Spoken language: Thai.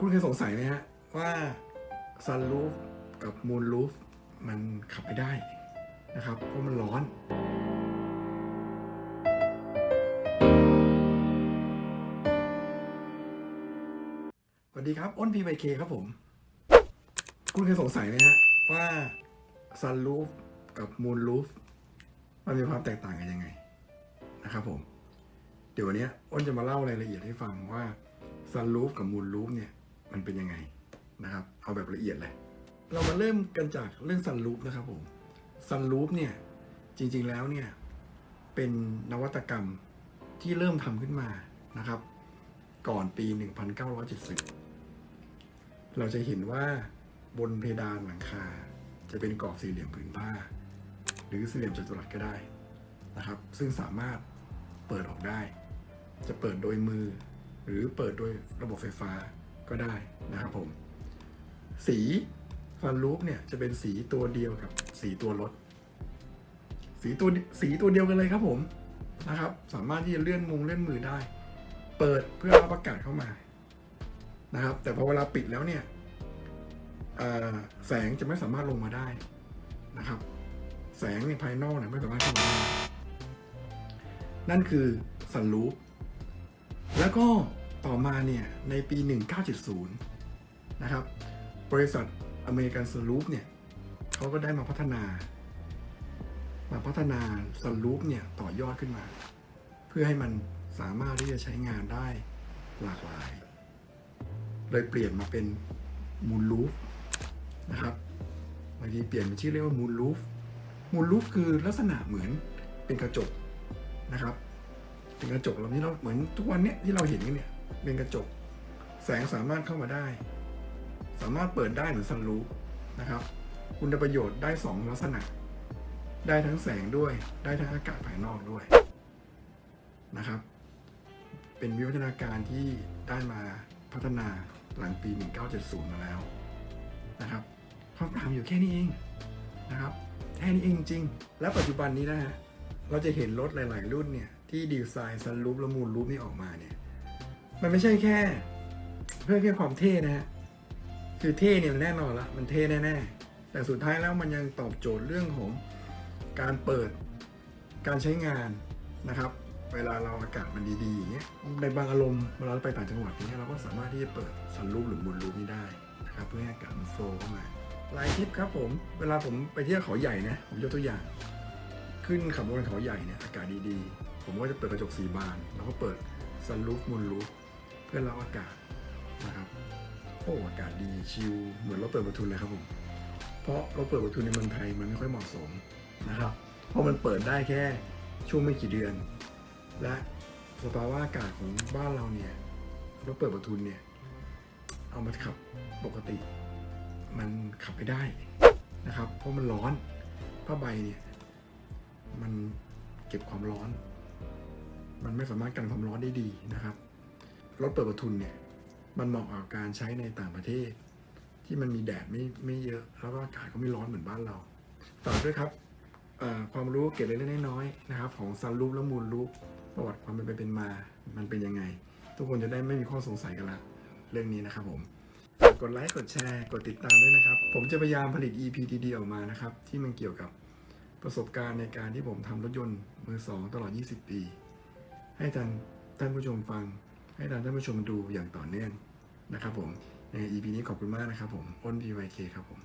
คุณเคยสงสัยไหมฮะ ว่าซันรูฟกับมูนรูฟมันขับไม่ได้นะครับ เพราะมันร้อน สวัสดีครับ อ้นพีไเคครับผม คุณเคยสงสัยไหมฮะ ว่าซันรูฟกับมูนรูฟมันมีความแตกต่างกันยังไงนะครับผม เดี๋ยววันนี้อ้นจะมาเล่ารายละเอียดให้ฟังว่าซันรูฟกับมูนรูฟเนี่ย มันเป็นยังไงนะครับ เอาแบบละเอียดเลย เรามาเริ่มกันจากเรื่องซันรูฟนะครับผมซันรูฟเนี่ยจริงๆแล้วเนี่ยเป็นนวัตกรรมที่เริ่มทำขึ้นมานะครับ ก่อนปี 1970 เราจะเห็นว่าบนเพดานหลังคา จะเป็นกรอบสี่เหลี่ยมผืนผ้า หรือสี่เหลี่ยมจัตุรัสก็ได้นะครับ ซึ่งสามารถเปิดออกได้ จะเปิดโดยมือ หรือเปิดโดยระบบไฟฟ้า ก็ได้นะครับผม สีฟันลูปเนี่ยจะเป็นสีตัวเดียวกับสีตัวรถ สีตัวสีตัวเดียวกันเลยครับผมนะครับ สามารถที่จะเลื่อนมุงเลื่อนมือได้ เปิดเพื่อรับอากาศเข้ามานะครับ แต่พอเวลาปิดแล้วเนี่ยแสงจะไม่สามารถลงมาได้นะครับ แสงในภายนอกเนี่ยไม่สามารถเข้ามาได้นั่นคือสันลูปแล้วก็ ต่อมาเนี่ยในปี 1970 นะครับ บริษัทอเมริกันสลูปเนี่ยเขาก็ได้มาพัฒนา มาพัฒนาสลูปเนี่ยต่อยอดขึ้นมา เพื่อให้มันสามารถที่จะใช้งานได้หลากหลาย เลยเปลี่ยนมาเป็นมูลลูฟนะครับบางทีเปลี่ยนเป็นชื่อเรียกว่ามูลลูฟมูลลูฟคือลักษณะเหมือนเป็นกระจกนะครับ เป็นกระจกเราที่เราเหมือนทุกวันเนี้ยที่เราเห็นกันเนี่ย เป็นกระจก แสงสามารถเข้ามาได้ สามารถเปิดได้เหมือนซันรูฟนะครับ คุณประโยชน์ได้สองลักษณะ ได้ทั้งแสงด้วย ได้ทั้งอากาศภายนอกด้วยนะครับ เป็นวิวัฒนาการที่ได้มาพัฒนาหลังปี 1970 มาแล้วนะครับความอยู่แค่นี้เองนะครับแค่นี้เองจริง และปัจจุบันนี้นะฮะ เราจะเห็นรถหลาย ๆ รุ่นเนี่ย ที่ดีไซน์ซันรูฟและมูนรูฟนี่ออกมาเนี่ย มันไม่ใช่แค่ เพื่อแค่ความเท่นะฮะคือเท่เนี่ยแน่นอนละมันเท่แน่ๆแต่สุดท้ายแล้วมันยังตอบโจทย์เรื่องของการเปิดการใช้งานนะครับ เวลาเราอากาศมันดีๆอย่างเงี้ยในบางอารมณ์เวลาเราไปต่างจังหวัดเนี้ยเราก็สามารถที่จะเปิดซันรูฟหรือมูนรูฟนี้ได้นะครับเพื่อให้อากาศมันโฟล์เข้ามาหลายทิปครับผมเวลาผมไปเที่ยวเขาใหญ่นะผมยกตัวอย่าง ขึ้นขับบนเขาใหญ่เนี่ยอากาศดีๆ ผมก็จะเปิดกระจกสีบาน แล้วก็เปิดซันรูฟมูนรูฟ เพื่อรับอากาศนะครับโอ้อากาศดีชิลเหมือนเราเปิดประทุนเลยครับผมเพราะเราเปิดประทุนในเมืองไทยมันไม่ค่อยเหมาะสมนะครับ เพราะมันเปิดได้แค่ช่วงไม่กี่เดือน และสภาวะอากาศของบ้านเราเนี่ยเราเปิดประทุนเนี่ยเอามาขับปกติ มันขับไม่ได้นะครับ เพราะมันร้อนผ้าใบเนี่ยมันเก็บความร้อน มันไม่สามารถกันความร้อนได้ดีนะครับ รถเปิดประทุนเนี่ย มันเหมาะกับการใช้ในต่างประเทศ ที่มันมีแดดไม่ไม่เยอะ แล้วก็อากาศก็ไม่ร้อนเหมือนบ้านเราฝากด้วยครับความรู้เก็บเล็กๆน้อยๆนะครับ ของซันรูปและมูลรูปประวัติความเป็นไปเป็นมา มันเป็นยังไง ทุกคนจะได้ไม่มีข้อสงสัยกันละ เรื่องนี้นะครับผมฝากกดไลค์กดแชร์กดติดตามด้วยนะครับ ผมจะพยายามผลิต EP ดีๆออกมานะครับ ที่มันเกี่ยวกับประสบการณ์ในการที่ผมทำรถยนต์มือสองตลอด 20 ปี ให้ท่านท่านผู้ชมฟัง ให้เรานท่านผู้ชมดูอย่างต่อเนื่องนะครับผมใน EP นี้ขอบคุณมากนะครับผมอ้น PYK ครับผม